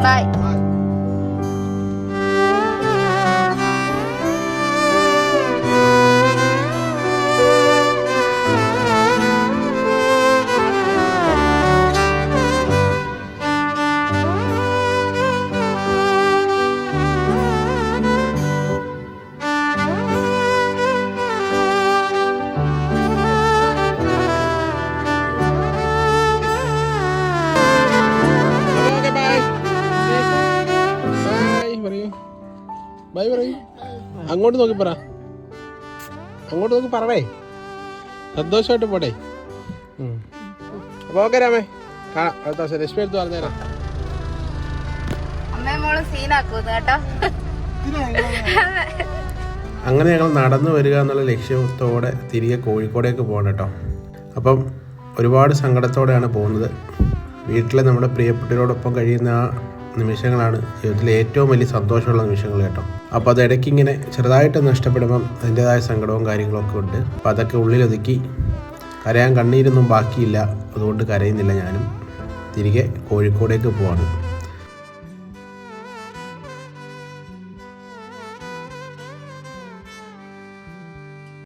Bye. Bye bye പറയൂ അങ്ങോട്ട് നോക്കി പറ. അങ്ങോട്ട് നോക്കി പറവേ. സന്തോഷമായിട്ട് പോട്ടെ. അപ്പോൾ അപ്പൊ ഓക്കെ രാമേ. കാണാം. അടുത്ത ദിവസം രശ്മി എടുത്ത് പറഞ്ഞുതരാം അങ്ങനെ ഞങ്ങൾ നടന്നു വരിക എന്നുള്ള ലക്ഷ്യത്തോടെ തിരികെ കോഴിക്കോടേക്ക് പോകണം കേട്ടോ. അപ്പം ഒരുപാട് സങ്കടത്തോടെയാണ് പോകുന്നത്. വീട്ടിലെ നമ്മുടെ പ്രിയപ്പെട്ടവരോടൊപ്പം കഴിയുന്ന ആ നിമിഷങ്ങളാണ് ജീവിതത്തിലെ ഏറ്റവും വലിയ സന്തോഷമുള്ള നിമിഷങ്ങൾ കേട്ടോ. അപ്പോൾ അത് ഇടയ്ക്ക് ഇങ്ങനെ ചെറുതായിട്ട് നഷ്ടപ്പെടുമ്പം അതിന്റെതായ സങ്കടവും കാര്യങ്ങളൊക്കെ ഉണ്ട്. അപ്പോൾ അതൊക്കെ ഉള്ളിലൊതുക്കി കരയാൻ കണ്ണീരൊന്നും ബാക്കിയില്ല. അതുകൊണ്ട് കരയുന്നില്ല ഞാനും. തിരികെ കോഴിക്കോടേക്ക് പോവാണ്.